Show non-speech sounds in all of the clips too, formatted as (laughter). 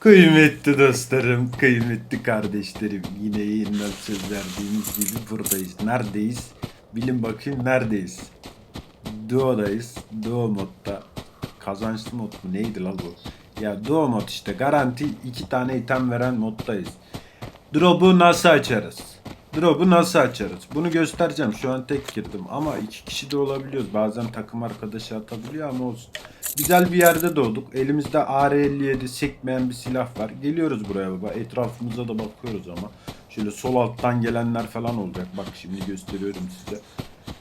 Kıymetli dostlarım, kıymetli kardeşlerim. Yine yayından söz verdiğimiz gibi buradayız. Neredeyiz? Bilin bakayım neredeyiz? Duo'dayız. Duo modda. Kazançlı mod mu? Neydi la bu? Ya Duo mod işte. Garanti iki tane item veren moddayız. Drop'u nasıl açarız? Drop'u nasıl açarız? Bunu göstereceğim. Şu an tek girdim ama iki kişi de olabiliyoruz. Bazen takım arkadaşı atabiliyor ama olsun. Güzel bir yerde doğduk. Elimizde AR-57 sekmeyen bir silah var. Geliyoruz buraya baba. Etrafımıza da bakıyoruz ama. Şöyle sol alttan gelenler falan olacak. Bak şimdi gösteriyorum size.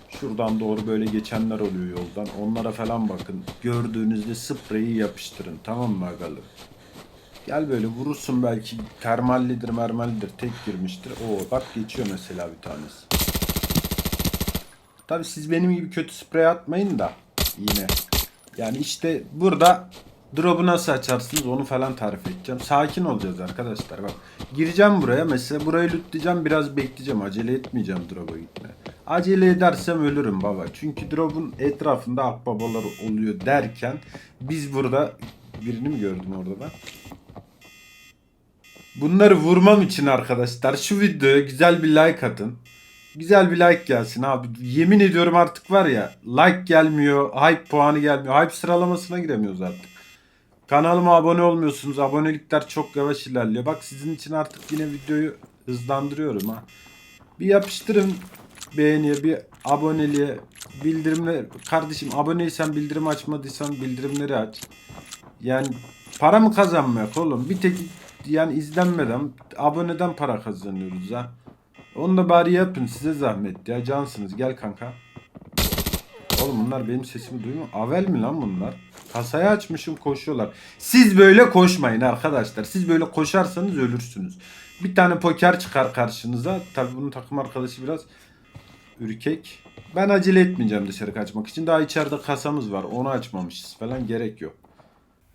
Şuradan doğru böyle geçenler oluyor yoldan. Onlara falan bakın. Gördüğünüzde spreyi yapıştırın. Tamam mı agalarım? Gel böyle vurursun belki termallidir mermallidir tek girmiştir. Oo bak geçiyor mesela bir tanesi. Tabi siz benim gibi kötü sprey atmayın da yine. Yani işte burada drop'u nasıl açarsınız onu falan tarif edeceğim. Sakin olacağız arkadaşlar bak. Gireceğim buraya mesela burayı lootlayacağım biraz bekleyeceğim. Acele etmeyeceğim drop'a gitmeye. Acele edersem ölürüm baba. Çünkü drop'un etrafında akbabalar oluyor derken biz burada birini mi gördüm orada ben? Bunları vurmam için arkadaşlar şu videoya güzel bir like atın. Güzel bir like gelsin abi. Yemin ediyorum artık var ya like gelmiyor, hype puanı gelmiyor. Hype sıralamasına giremiyoruz artık. Kanalıma abone olmuyorsunuz. Abonelikler çok yavaş ilerliyor. Bak sizin için artık yine videoyu hızlandırıyorum ha. Bir yapıştırın beğeniye, bir aboneliğe, bildirimler. Kardeşim aboneysen bildirim açmadıysan bildirimleri aç. Yani para mı kazanmayak oğlum? Bir tek yani izlenmeden, aboneden para kazanıyoruz ha. Onu da bari yapın size zahmet ya cansınız gel kanka. Oğlum bunlar benim sesimi duymuyor. Avel mi lan bunlar? Kasayı açmışım koşuyorlar. Siz böyle koşmayın arkadaşlar. Siz böyle koşarsanız ölürsünüz. Bir tane poker çıkar karşınıza. Tabi bunun takım arkadaşı biraz ürkek. Ben acele etmeyeceğim dışarı kaçmak için. Daha içeride kasamız var. Onu açmamışız falan gerek yok.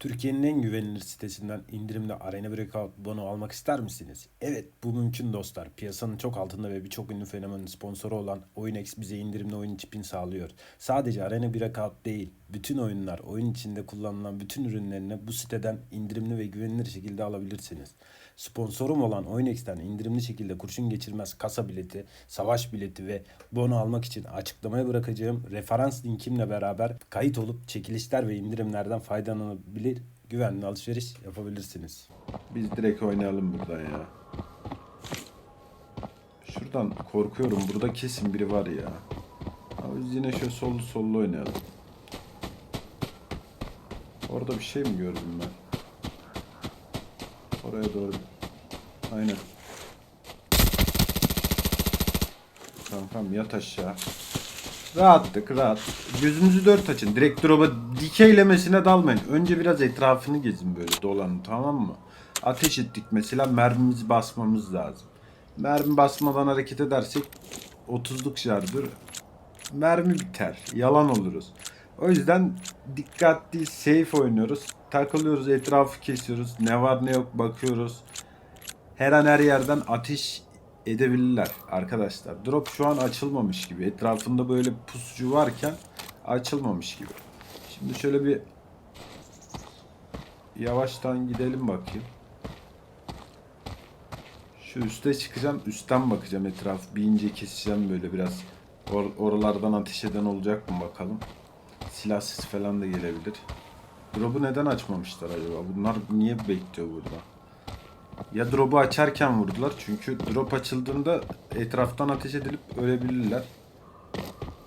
Türkiye'nin en güvenilir sitesinden indirimli Arena Breakout bono almak ister misiniz? Evet bu mümkün dostlar. Piyasanın çok altında ve birçok ünlü fenomenin sponsoru olan OyunX bize indirimli oyun çipini sağlıyor. Sadece Arena Breakout değil, bütün oyunlar, oyun içinde kullanılan bütün ürünlerini bu siteden indirimli ve güvenilir şekilde alabilirsiniz. Sponsorum olan OyunX'ten indirimli şekilde kurşun geçirmez kasa bileti, savaş bileti ve bono almak için açıklamaya bırakacağım referans linkimle beraber kayıt olup çekilişler ve indirimlerden faydalanabilir, güvenli alışveriş yapabilirsiniz. Biz direkt oynayalım buradan ya. Şuradan korkuyorum. Burada kesin biri var ya. Ama biz yine şöyle sollu sollu oynayalım. Orada bir şey mi gördüm ben? Oraya doğru. Aynen. Kankam yat aşağı. Rahattık rahat. Gözünüzü dört açın. Direkt drop'a dikeylemesine dalmayın. Önce biraz etrafını gezin böyle dolanın tamam mı? Ateş ettik mesela mermimizi basmamız lazım. Mermi basmadan hareket edersek 30'luk şarjör mermi biter. Yalan oluruz. O yüzden dikkatli safe oynuyoruz. Takılıyoruz etrafı kesiyoruz. Ne var ne yok bakıyoruz. Her an her yerden ateş edebilirler arkadaşlar. Drop şu an açılmamış gibi. Etrafında böyle pusucu varken açılmamış gibi. Şimdi şöyle bir yavaştan gidelim bakayım. Şu üste çıkacağım. Üstten bakacağım etraf. Bir ince keseceğim böyle biraz. Or- oralardan ateş eden olacak mı bakalım. Silahsız falan da gelebilir. Drop'u neden açmamışlar acaba? Bunlar niye bekliyor burada? Ya drop'u açarken vurdular. Çünkü drop açıldığında etraftan ateş edilip ölebilirler.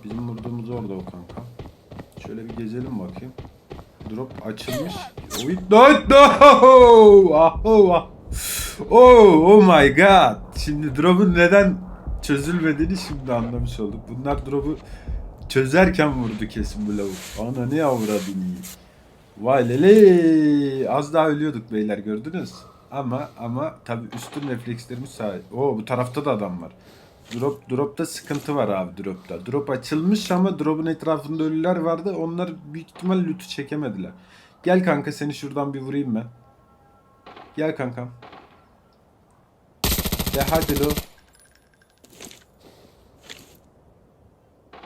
Bizim vurduğumuz orada o kanka. Şöyle bir gezelim bakayım. Drop açılmış. Oy, no, no! Ah. Oh, oh my god. Şimdi drop'un neden çözülmediğini şimdi anlamış olduk. Bunlar drop'u çözerken vurdu kesin bu lavuk. Ana ne avradın iyi. Vay lele. Az daha ölüyorduk beyler gördünüz. Ama ama tabi üstün reflekslerimiz sahip. Oo bu tarafta da adam var. Drop dropta sıkıntı var abi dropta. Drop açılmış ama drop'un etrafında ölüler vardı. Onlar büyük ihtimal loot'u çekemediler. Gel kanka seni şuradan bir vurayım ben. Gel kankam. De hadi lo.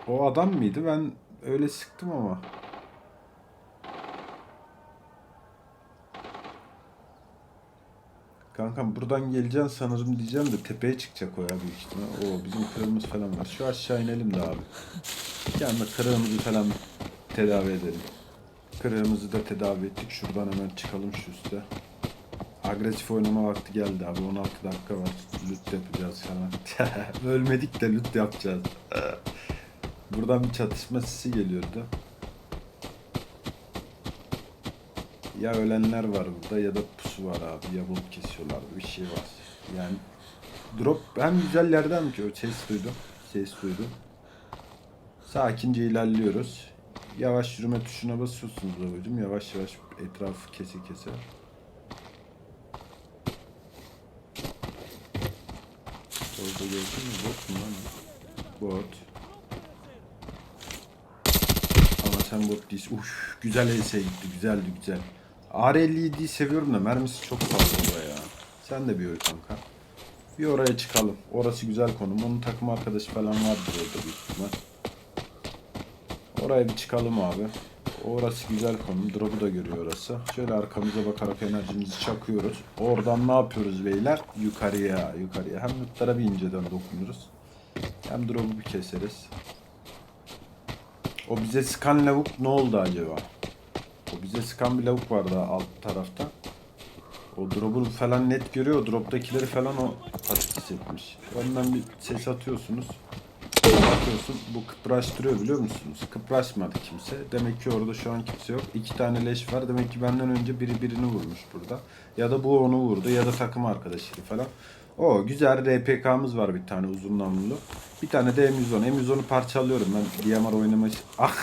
O adam mıydı? Ben öyle sıktım ama. Kankam buradan geleceksin sanırım diyeceğim de tepeye çıkacak o ya büyük ihtimal. Oo bizim kırığımız falan var. Şu aşağı inelim de abi. Yani kırığımızı falan tedavi edelim. Kırığımızı da tedavi ettik. Şuradan hemen çıkalım şu üste. Agresif oynama vakti geldi abi. 16 dakika var. Loot yapacağız falan. (laughs) Ölmedik de loot yapacağız. Buradan bir çatışma sesi geliyordu. Ya ölenler var burada ya da pusu var abi. Ya bot kesiyorlar. Bir şey var. Yani drop hem güzel yerden ki? Ses duydum. Ses duydum. Sakince ilerliyoruz. Yavaş yürüme tuşuna basıyorsunuz babacım. Yavaş yavaş etrafı kese kese. Orada gördün mü? Bot mu lan? Bot. Ama sen bot değilsin. Uf, güzel ES'e gitti. Güzeldi güzel. R57'yi seviyorum da mermisi çok fazla ya. Sen de bir öl kanka. Bir oraya çıkalım. Orası güzel konum. Onun takım arkadaşı falan vardır orada büyük ihtimal. Oraya bir çıkalım abi. Orası güzel konum. Drop'u da görüyor orası. Şöyle arkamıza bakarak enerjimizi çakıyoruz. Oradan ne yapıyoruz beyler? Yukarıya, yukarıya. Hem lootlara bir inceden dokunuruz. Hem drop'u bir keseriz. O bize sıkan lavuk ne oldu acaba? O bize sıkan bir lavuk vardı alt tarafta. O drop'u falan net görüyor. O drop'takileri falan o patates etmiş. Önden bir ses atıyorsunuz. Bakıyorsun bu kıpraştırıyor biliyor musunuz? Kıpraşmadı kimse. Demek ki orada şu an kimse yok. İki tane leş var. Demek ki benden önce biri birini vurmuş burada. Ya da bu onu vurdu ya da takım arkadaşıydı falan. O güzel RPK'mız var bir tane uzun namlulu. Bir tane de M110. M110'u parçalıyorum ben. DMR oynamayı... Ah,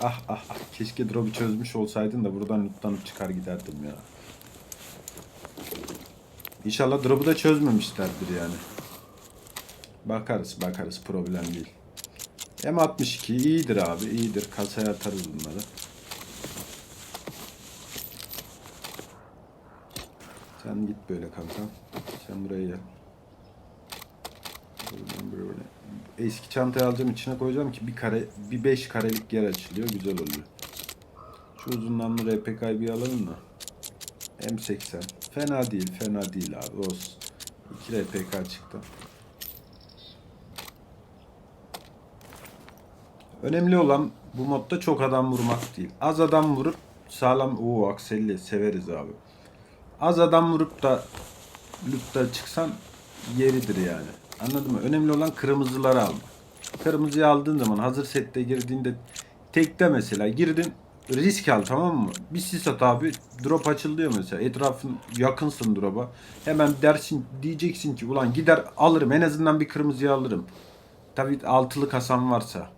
ah ah ah. Keşke drop'u çözmüş olsaydın da buradan lootlanıp çıkar giderdim ya. İnşallah drop'u da çözmemişlerdir yani. Bakarız bakarız problem değil. M62 iyidir abi iyidir. Kasaya atarız bunları. Sen git böyle kanka. Sen buraya gel. Buradan böyle. Eski çantayı alacağım içine koyacağım ki bir kare bir 5 karelik yer açılıyor güzel oluyor. Şu uzun namlu RPK'yı bir alalım da. M80. Fena değil fena değil abi olsun. 2 RPK çıktı. Önemli olan bu modda çok adam vurmak değil. Az adam vurup sağlam o akselli severiz abi. Az adam vurup da lütta çıksan yeridir yani. Anladın mı? Önemli olan kırmızıları almak. Kırmızıyı aldığın zaman hazır sette girdiğinde tekte mesela girdin risk al tamam mı? Bir sis at abi drop açılıyor mesela etrafın yakınsın drop'a. Hemen dersin diyeceksin ki ulan gider alırım en azından bir kırmızıyı alırım. Tabii altılı kasam varsa.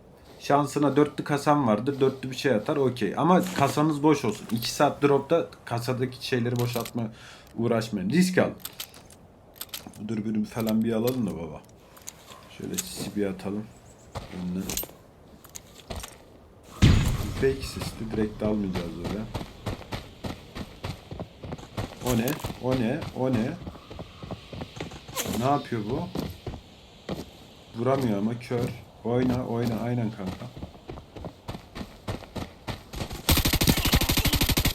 Şansına dörtlü kasam vardır. Dörtlü bir şey atar okey. Ama kasanız boş olsun. 2 saat dropta kasadaki şeyleri boşaltma uğraşmayın. Risk al. Bu dürbünü falan bir alalım da baba. Şöyle sisi bir atalım. Önüne. Fake sisli direkt almayacağız öyle. O ne? O ne? O ne? Ne yapıyor bu? Vuramıyor ama kör. Oyna oyna aynen kanka.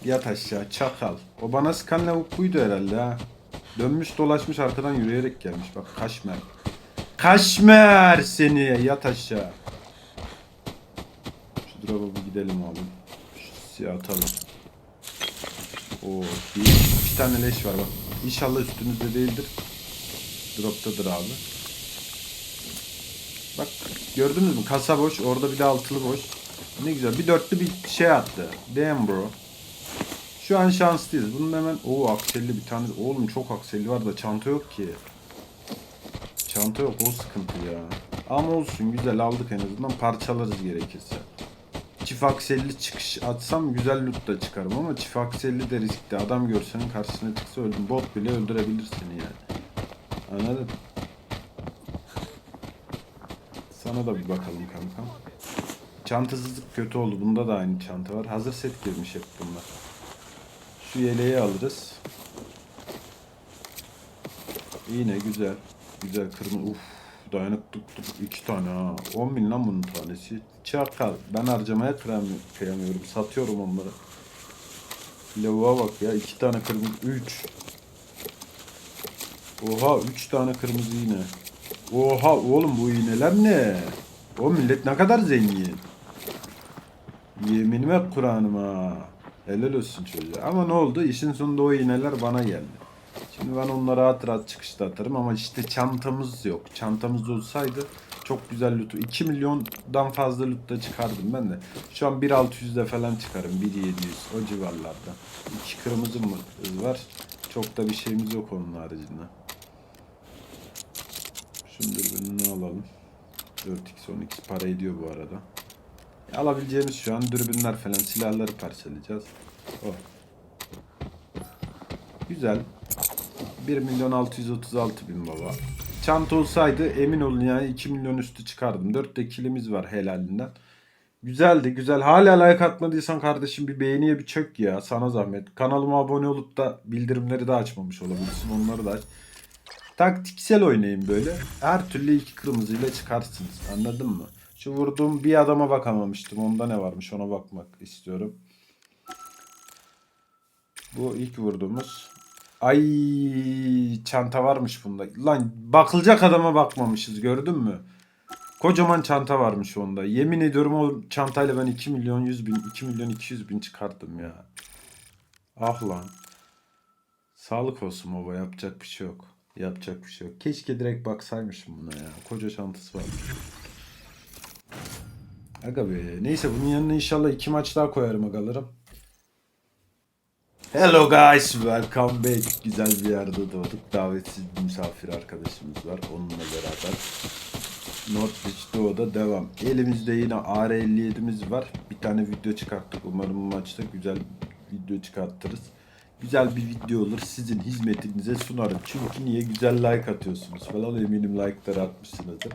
Yat aşağı çakal. O bana sıkan lavuk buydu herhalde ha. Dönmüş dolaşmış arkadan yürüyerek gelmiş. Bak kaşmer. Kaşmer seni yat aşağı. Şu drop'a gidelim abi. Şu siyah atalım. Oo, bir, iki tane leş var bak. İnşallah üstünüzde değildir. Drop'tadır abi. Bak gördünüz mü? Kasa boş. Orada bir de altılı boş. Ne güzel. Bir dörtlü bir şey attı. Damn bro. Şu an şanslıyız. Bunun hemen... Oo akselli bir tane. Oğlum çok akselli var da çanta yok ki. Çanta yok. O sıkıntı ya. Ama olsun. Güzel aldık en azından. Parçalarız gerekirse. Çift akselli çıkış atsam güzel loot da çıkarım ama çift akselli de riskli. Adam görsen karşısına çıksa öldüm. Bot bile öldürebilir seni yani. Anladın? Sana da bir bakalım kankam. Çantasızlık kötü oldu. Bunda da aynı çanta var. Hazır set girmiş hep bunlar. Şu yeleği alırız. Yine güzel. Güzel kırmızı. Uf. Dayanıklık tuttuk. iki tane ha. 10 bin lan bunun tanesi. Çakal. Ben harcamaya kıyamıyorum. Satıyorum onları. Lavuğa bak ya. iki tane kırmızı. Üç. Oha 3 tane kırmızı iğne. Oha oğlum bu iğneler ne? O millet ne kadar zengin. Yeminime Kur'an'ıma. Helal olsun çocuğa. Ama ne oldu? İşin sonunda o iğneler bana geldi. Şimdi ben onları rahat rahat çıkışta atarım ama işte çantamız yok. Çantamız olsaydı çok güzel loot. 2 milyondan fazla loot da çıkardım ben de. Şu an 1.600'de falan çıkarım. 1.700 o civarlarda. İki kırmızı mı var. Çok da bir şeyimiz yok onun haricinde. Şunu dürbününü alalım. 4x 10x para ediyor bu arada. Ya alabileceğimiz şu an dürbünler falan silahları parçalayacağız. Oh. Güzel. 1 milyon 636 bin baba. Çanta olsaydı emin olun yani 2 milyon üstü çıkardım. 4 de kilimiz var helalinden. Güzeldi güzel. Hala like atmadıysan kardeşim bir beğeniye bir çök ya. Sana zahmet. Kanalıma abone olup da bildirimleri de açmamış olabilirsin. Onları da aç. Taktiksel oynayın böyle. Her türlü iki kırmızıyla çıkarsınız. Anladın mı? Şu vurduğum bir adama bakamamıştım. Onda ne varmış ona bakmak istiyorum. Bu ilk vurduğumuz. Ay çanta varmış bunda. Lan bakılacak adama bakmamışız gördün mü? Kocaman çanta varmış onda. Yemin ediyorum o çantayla ben 2 milyon 100 bin, 2 milyon 200 bin çıkarttım ya. Ah lan. Sağlık olsun baba yapacak bir şey yok. Yapacak bir şey yok. Keşke direkt baksaymışım buna ya. Koca çantası var. Aga be. Neyse bunun yanına inşallah iki maç daha koyarım agalarım. Hello guys, welcome back. Güzel bir yerde doğduk. Davetsiz bir misafir arkadaşımız var. Onunla beraber Northwich Doğu'da devam. Elimizde yine AR-57'miz var. Bir tane video çıkarttık. Umarım bu maçta güzel video çıkartırız. Güzel bir video olur. Sizin hizmetinize sunarım. Çünkü niye? Güzel like atıyorsunuz falan. Eminim like'ları atmışsınızdır.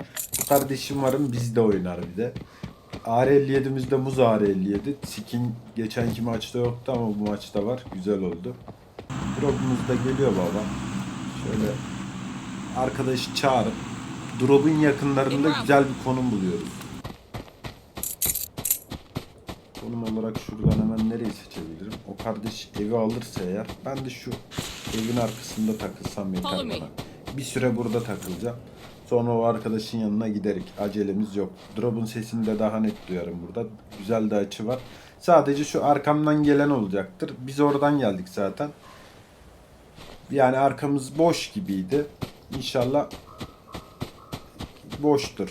Kardeşim varım bizde oynar bir de. AR57'mizde muz AR57. Skin geçenki maçta yoktu ama bu maçta var. Güzel oldu. Drop'umuz da geliyor baba. Şöyle arkadaşı çağırıp drop'un yakınlarında güzel bir konum buluyoruz. Konum olarak şuradan hemen nereyi seçebilirim? O kardeş evi alırsa eğer ben de şu evin arkasında takılsam yeter bana. Bir süre burada takılacağım. Sonra o arkadaşın yanına giderik. Acelemiz yok. Drop'un sesini de daha net duyarım burada. Güzel de açı var. Sadece şu arkamdan gelen olacaktır. Biz oradan geldik zaten. Yani arkamız boş gibiydi. İnşallah boştur.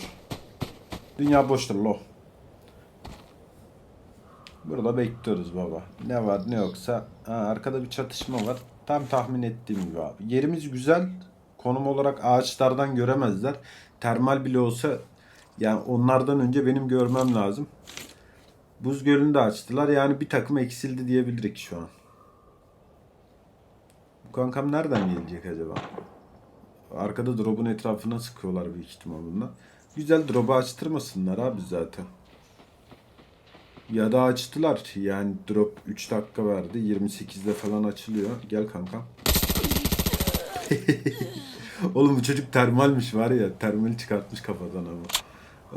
Dünya boştur lo. Burada bekliyoruz baba. Ne var ne yoksa. Ha, arkada bir çatışma var. Tam tahmin ettiğim gibi abi. Yerimiz güzel. Konum olarak ağaçlardan göremezler. Termal bile olsa yani onlardan önce benim görmem lazım. Buz gölünü de açtılar. Yani bir takım eksildi diyebilirik şu an. Bu kankam nereden gelecek acaba? Arkada drop'un etrafına sıkıyorlar büyük ihtimal bunlar. Güzel drop'u açtırmasınlar abi zaten. Ya da açtılar. Yani drop 3 dakika verdi. 28'de falan açılıyor. Gel kanka. (laughs) Oğlum bu çocuk termalmiş var ya. Termali çıkartmış kafadan ama.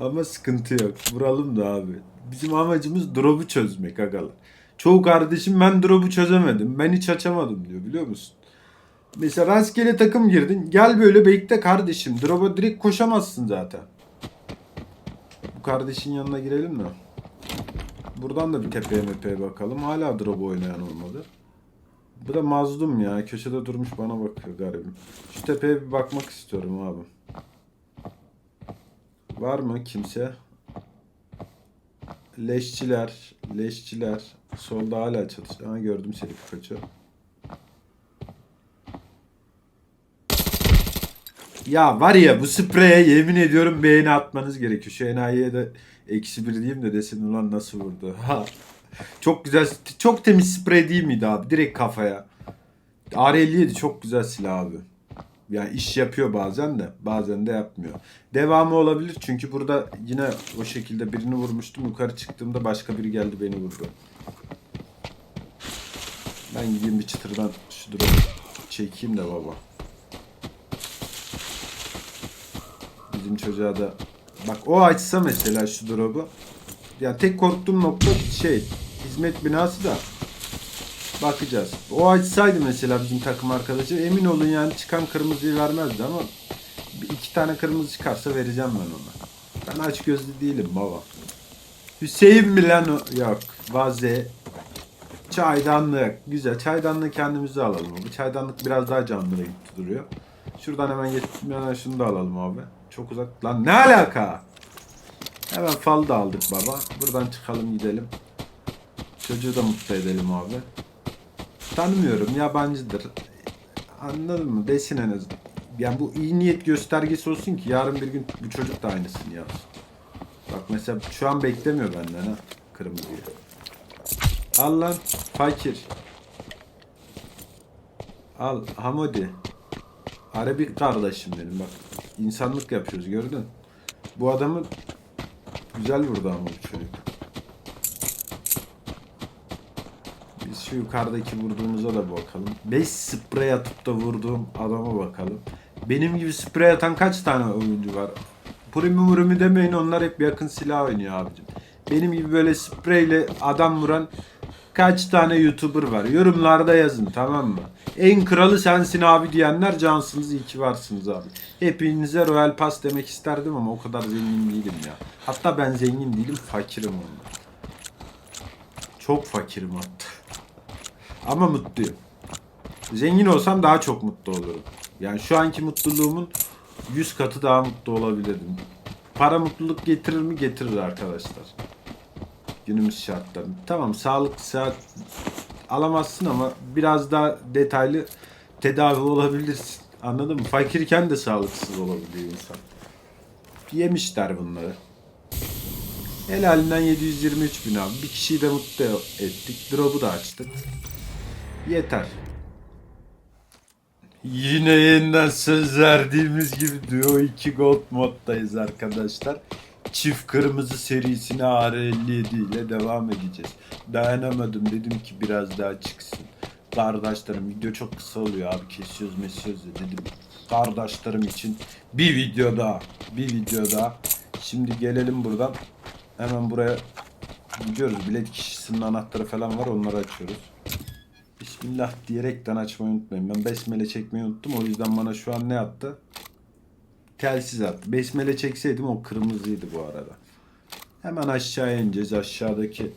Ama sıkıntı yok. Vuralım da abi. Bizim amacımız drop'u çözmek agalar. Çoğu kardeşim ben drop'u çözemedim. Ben hiç açamadım diyor biliyor musun? Mesela rastgele takım girdin. Gel böyle bekle kardeşim. Drop'a direkt koşamazsın zaten. Bu kardeşin yanına girelim mi? Buradan da bir tepeye mepeye bakalım. Hala drop oynayan olmadı. Bu da mazlum ya. Köşede durmuş bana bakıyor garibim. Şu tepeye bir bakmak istiyorum abi. Var mı kimse? Leşçiler, leşçiler. Solda hala çatışıyor. Ha gördüm Selif kaçıyor. Ya var ya bu spreye yemin ediyorum beğeni atmanız gerekiyor. Şu enayiye de eksi bir diyeyim de desin ulan nasıl vurdu. Ha. Çok güzel, çok temiz sprey değil miydi abi? Direkt kafaya. R57 çok güzel silah abi. Yani iş yapıyor bazen de bazen de yapmıyor. Devamı olabilir çünkü burada yine o şekilde birini vurmuştum. Yukarı çıktığımda başka biri geldi beni vurdu. Ben gideyim bir çıtırdan şu durumu çekeyim de baba. Bizim çocuğa da bak o açsa mesela şu drop'u. Ya tek korktuğum nokta şey hizmet binası da Bakacağız. O açsaydı mesela bizim takım arkadaşı emin olun yani çıkan kırmızıyı vermezdi ama iki tane kırmızı çıkarsa vereceğim ben ona. Ben aç gözlü değilim baba. Hüseyin mi lan o? Yok. Vaze. Çaydanlık. Güzel. Çaydanlığı kendimize alalım abi. Çaydanlık biraz daha canlı renkli duruyor. Şuradan hemen hemen şunu da alalım abi. Çok uzak. Lan ne alaka? Hemen fal da aldık baba. Buradan çıkalım gidelim. Çocuğu da mutlu edelim abi. Tanımıyorum yabancıdır. Anladın mı? Desin en azından. Yani bu iyi niyet göstergesi olsun ki yarın bir gün bu çocuk da aynısını yapsın. Bak mesela şu an beklemiyor benden ha kırmızıyı. Al lan fakir. Al Hamodi. Arabik kardeşim benim bak. İnsanlık yapıyoruz gördün. Bu adamı güzel vurdu ama bu çocuk. Biz şu yukarıdaki vurduğumuza da bakalım. 5 sprey atıp da vurduğum adama bakalım. Benim gibi sprey atan kaç tane oyuncu var? Primi murimi demeyin onlar hep yakın silah oynuyor abicim. Benim gibi böyle spreyle adam vuran kaç tane YouTuber var? Yorumlarda yazın tamam mı? En kralı sensin abi diyenler cansınız iyi ki varsınız abi. Hepinize Royal Pass demek isterdim ama o kadar zengin değilim ya. Hatta ben zengin değilim fakirim ondan. Çok fakirim hatta. Ama mutluyum. Zengin olsam daha çok mutlu olurum. Yani şu anki mutluluğumun 100 katı daha mutlu olabilirdim. Para mutluluk getirir mi? Getirir arkadaşlar. Günümüz şartlarında. Tamam sağlık saat alamazsın ama biraz daha detaylı tedavi olabilirsin. Anladın mı? Fakirken de sağlıksız olabiliyor insan. Yemişler bunları. Helalinden 723 bin abi. Bir kişiyi de mutlu ettik. Drop'u da açtık. Yeter. Yine yeniden söz verdiğimiz gibi Duo 2 Gold moddayız arkadaşlar. Çift kırmızı serisine AR57 ile devam edeceğiz. Dayanamadım dedim ki biraz daha çıksın. Kardeşlerim video çok kısa oluyor abi kesiyoruz mesiyoruz da dedim. Kardeşlerim için bir video daha. Bir video daha. Şimdi gelelim buradan. Hemen buraya gidiyoruz. Bilet kişisinin anahtarı falan var onları açıyoruz. Bismillah diyerekten açmayı unutmayın. Ben besmele çekmeyi unuttum. O yüzden bana şu an ne attı? Telsiz attı. Besmele çekseydim o kırmızıydı bu arada. Hemen aşağıya ineceğiz. Aşağıdaki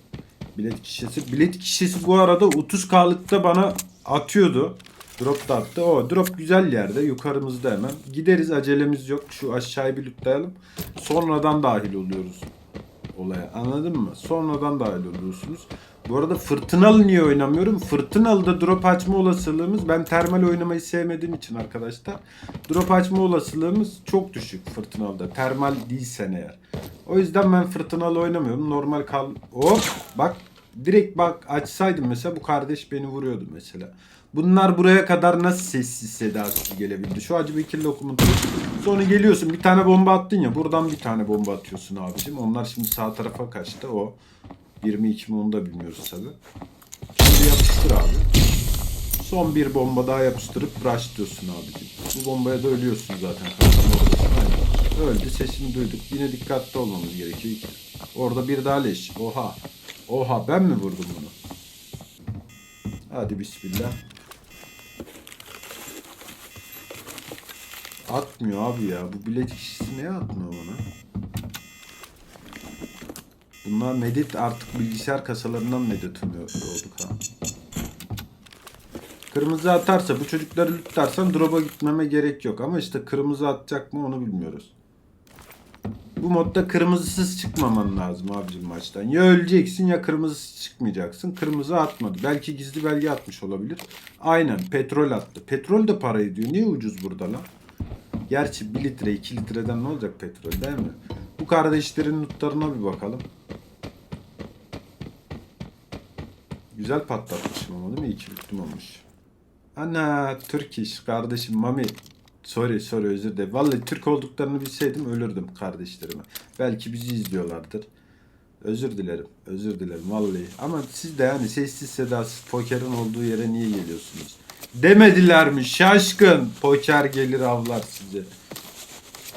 bilet kişisi. Bilet kişisi bu arada 30K'lıkta bana atıyordu. Drop da attı. O drop güzel yerde. Yukarımızda hemen. Gideriz acelemiz yok. Şu aşağıyı bir lootlayalım. Sonradan dahil oluyoruz olaya. Anladın mı? Sonradan dahil oluyorsunuz. Bu arada fırtınalı niye oynamıyorum? Fırtınalıda drop açma olasılığımız ben termal oynamayı sevmediğim için arkadaşlar. Drop açma olasılığımız çok düşük fırtınalıda. Termal değilsen eğer. O yüzden ben fırtınalı oynamıyorum. Normal kal... Hop! Bak direkt bak açsaydım mesela bu kardeş beni vuruyordu mesela. Bunlar buraya kadar nasıl sessiz sedasız gelebildi? Şu acı Bekir lokumun Sonra geliyorsun bir tane bomba attın ya buradan bir tane bomba atıyorsun abicim. Onlar şimdi sağ tarafa kaçtı o. 22 mi onu da bilmiyoruz tabi. Şimdi yapıştır abi. Son bir bomba daha yapıştırıp rush diyorsun abicim. Bu bombaya da ölüyorsun zaten. Öldü sesini duyduk. Yine dikkatli olmamız gerekiyor. Orada bir daha leş. Oha. Oha ben mi vurdum bunu? Hadi bismillah. Atmıyor abi ya. Bu bilet işçisi neye atmıyor bana? Bunlar medet artık bilgisayar kasalarından medet olduk ha. Kırmızı atarsa bu çocukları lütlersen drop'a gitmeme gerek yok. Ama işte kırmızı atacak mı onu bilmiyoruz. Bu modda kırmızısız çıkmaman lazım abicim maçtan. Ya öleceksin ya kırmızısız çıkmayacaksın. Kırmızı atmadı. Belki gizli belge atmış olabilir. Aynen petrol attı. Petrol de para ediyor. Niye ucuz burada lan? Gerçi 1 litre 2 litreden ne olacak petrol değil mi? Bu kardeşlerin notlarına bir bakalım. Güzel patlatmışım ama değil mi? İki lüttum olmuş. Ana Türk iş kardeşim Mami. Sorry sorry özür dilerim. Vallahi Türk olduklarını bilseydim ölürdüm kardeşlerime. Belki bizi izliyorlardır. Özür dilerim. Özür dilerim vallahi. Ama siz de yani sessiz sedasız pokerin olduğu yere niye geliyorsunuz? Demediler mi? Şaşkın. Poker gelir avlar sizi.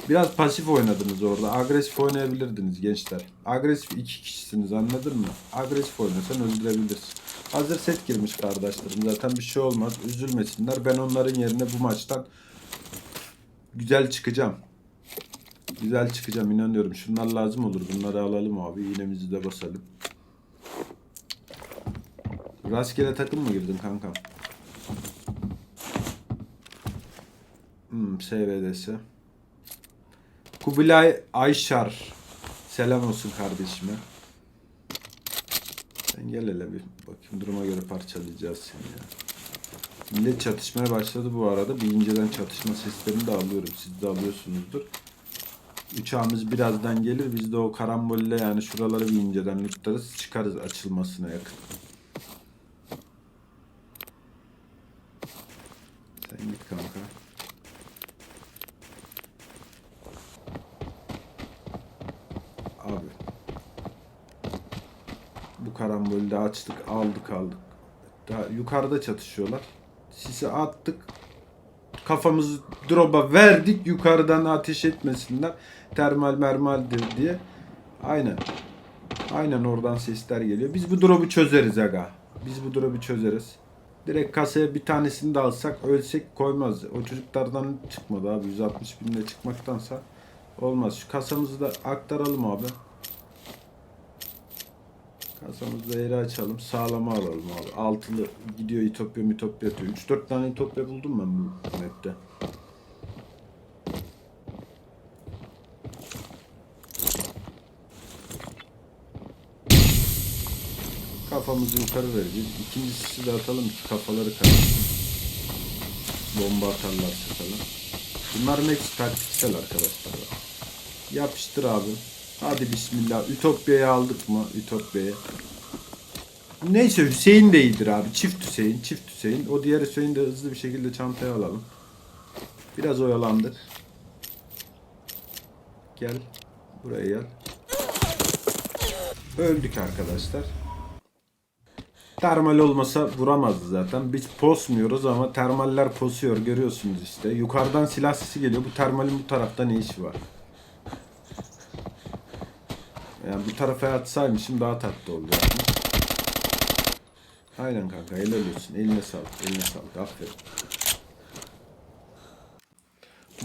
Biraz pasif oynadınız orada. Agresif oynayabilirdiniz gençler. Agresif iki kişisiniz anladın mı? Agresif oynasan öldürebilirsin. Hazır set girmiş kardeşlerim. Zaten bir şey olmaz. Üzülmesinler. Ben onların yerine bu maçtan güzel çıkacağım. Güzel çıkacağım inanıyorum. Şunlar lazım olur. Bunları alalım abi. İğnemizi de basalım. Rastgele takım mı girdin kankam? Hmm, SVD'si. Kubilay Ayşar. Selam olsun kardeşime. Sen gel hele bir bakayım duruma göre parçalayacağız seni ya. Millet çatışmaya başladı bu arada. Bir inceden çatışma seslerini de alıyorum. Siz de alıyorsunuzdur. Uçağımız birazdan gelir. Biz de o karambolle yani şuraları bir inceden tutarız. Çıkarız açılmasına yakın. Sen git kanka. Abi. Bu karambolü de açtık, aldık aldık. Daha yukarıda çatışıyorlar. Sisi attık. Kafamızı drop'a verdik. Yukarıdan ateş etmesinler. Termal mermaldir diye. Aynen. Aynen oradan sesler geliyor. Biz bu drop'u çözeriz aga. Biz bu drop'u çözeriz. Direkt kasaya bir tanesini de alsak ölsek koymaz. O çocuklardan çıkmadı abi. 160 binde çıkmaktansa olmaz. Şu kasamızı da aktaralım abi. Kasamızı da yeri açalım. Sağlama alalım abi. Altılı gidiyor İtopya mitopya atıyor. 3-4 tane İtopya buldum ben bu map'te. Kafamızı yukarı vereceğiz. İkincisini de atalım ki kafaları karışsın. Bomba atarlarsa falan. Bunların hepsi taktiksel arkadaşlar. Yapıştır abi. Hadi bismillah. Ütopya'yı aldık mı? Ütopya'yı. Neyse Hüseyin de iyidir abi. Çift Hüseyin, çift Hüseyin. O diğer Hüseyin de hızlı bir şekilde çantaya alalım. Biraz oyalandık. Gel. Buraya gel. Öldük arkadaşlar. Termal olmasa vuramazdı zaten. Biz posmuyoruz ama termaller posuyor görüyorsunuz işte. Yukarıdan silah sesi geliyor. Bu termalin bu tarafta ne işi var? Yani bu tarafa yatsaymışım daha tatlı yani. Aynen kanka helal olsun. Eline sağlık. Eline sağlık. Aferin.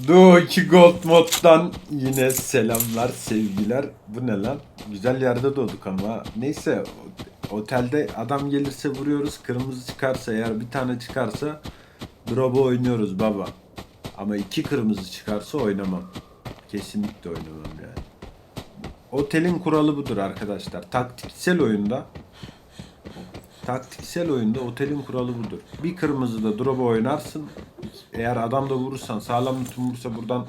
Do 2 Gold moddan yine selamlar, sevgiler. Bu ne lan? Güzel yerde doğduk ama. Neyse otelde adam gelirse vuruyoruz. Kırmızı çıkarsa eğer bir tane çıkarsa drop'u oynuyoruz baba. Ama iki kırmızı çıkarsa oynamam. Kesinlikle oynamam yani. Otelin kuralı budur arkadaşlar. Taktiksel oyunda taktiksel oyunda otelin kuralı budur. Bir kırmızı da drop'a oynarsın. Eğer adam da vurursan sağlam tutum vurursa buradan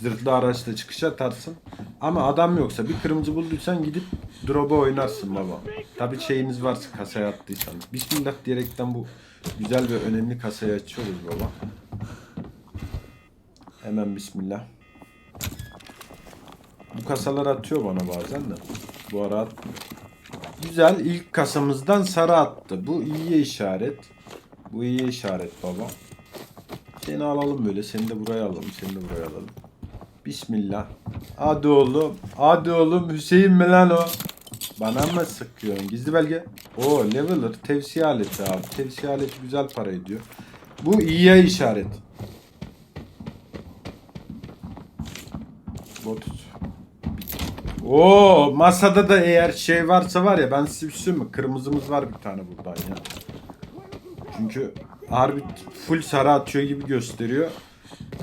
zırhlı araçla çıkış atarsın. Ama adam yoksa bir kırmızı bulduysan gidip drop'a oynarsın baba. Tabi şeyiniz varsa kasaya attıysanız. Bismillah diyerekten bu güzel ve önemli kasayı açıyoruz baba. Hemen bismillah. Bu kasalar atıyor bana bazen de. Bu ara atmıyor. Güzel ilk kasamızdan sarı attı. Bu iyiye işaret. Bu iyiye işaret baba. Seni alalım böyle. Seni de buraya alalım. Seni de buraya alalım. Bismillah. Hadi oğlum. Hadi oğlum. Hüseyin mi lan o? Bana mı sıkıyorsun? Gizli belge. O leveler. Tevsiye aleti abi. Tevsiye aleti güzel para ediyor. Bu iyiye işaret. Bot. Oo masada da eğer şey varsa var ya ben size bir şey mi? Kırmızımız var bir tane buradan ya. Çünkü harbi full sarı atıyor gibi gösteriyor.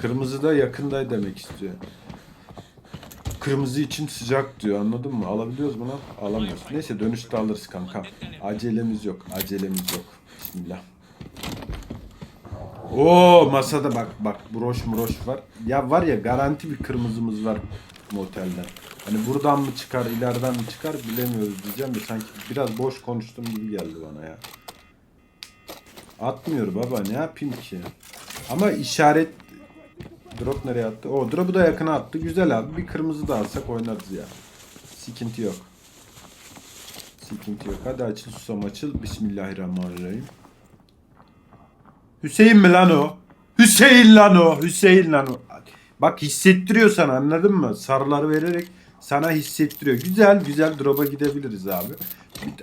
Kırmızı da yakında demek istiyor. Kırmızı için sıcak diyor anladın mı? Alabiliyoruz bunu. Alamıyoruz. Neyse dönüşte alırız kanka. Acelemiz yok. Acelemiz yok. Bismillah. Oo masada bak bak broş broş var. Ya var ya garanti bir kırmızımız var motelden. Hani buradan mı çıkar ileriden mi çıkar bilemiyoruz diyeceğim de sanki biraz boş konuştum gibi geldi bana ya. Atmıyor baba ne yapayım ki? Ama işaret drop nereye attı? O drop'u da yakına attı. Güzel abi. Bir kırmızı da alsak oynarız ya. Sıkıntı yok. Sıkıntı yok. Hadi açıl susam açıl. Bismillahirrahmanirrahim. Hüseyin mi lan o? Hüseyin lan o. Hüseyin lan o. Bak hissettiriyor sana anladın mı? Sarıları vererek sana hissettiriyor. Güzel güzel drop'a gidebiliriz abi.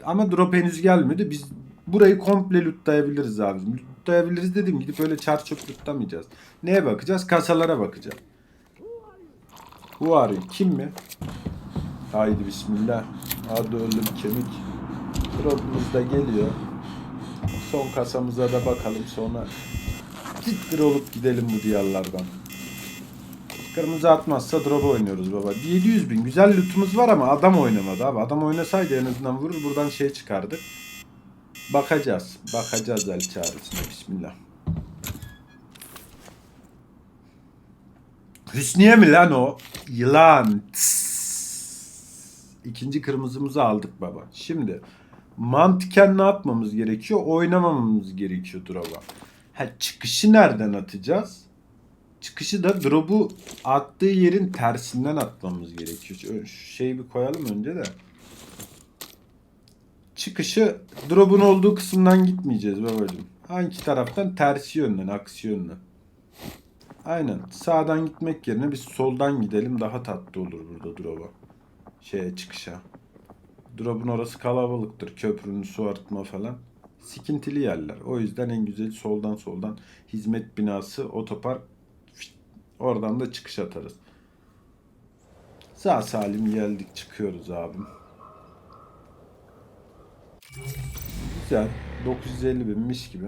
Ama drop henüz gelmedi. Biz burayı komple lootlayabiliriz abi. Lootlayabiliriz dediğim gidip öyle çar çöp lootlamayacağız. Neye bakacağız? Kasalara bakacağız. Bu arıyor. Kim mi? Haydi bismillah. Hadi ölüm kemik. Drop'umuz da geliyor. Son kasamıza da bakalım sonra. Gittir olup gidelim bu diyarlardan. Kırmızı atmazsa drop oynuyoruz baba. 700 bin. Güzel lootumuz var ama adam oynamadı abi. Adam oynasaydı en azından vurur buradan şey çıkardık. Bakacağız. Bakacağız el çağrısına. Bismillah. Hüsniye mi lan o? Yılan. İkinci kırmızımızı aldık baba. Şimdi mantıken ne yapmamız gerekiyor? Oynamamamız gerekiyor drop'a. Ha çıkışı nereden atacağız? Çıkışı da drop'u attığı yerin tersinden atmamız gerekiyor. Şeyi bir koyalım önce de. Çıkışı drop'un olduğu kısımdan gitmeyeceğiz babacığım. Hangi taraftan? Tersi yönden, aksi yönden. Aynen. Sağdan gitmek yerine biz soldan gidelim daha tatlı olur burada drop'a. Şeye çıkışa. Drop'un orası kalabalıktır. Köprünün su arıtma falan. Sikintili yerler. O yüzden en güzeli soldan soldan hizmet binası, otopark. Oradan da çıkış atarız. Sağ salim geldik çıkıyoruz abim. Güzel. 950 binmiş gibi.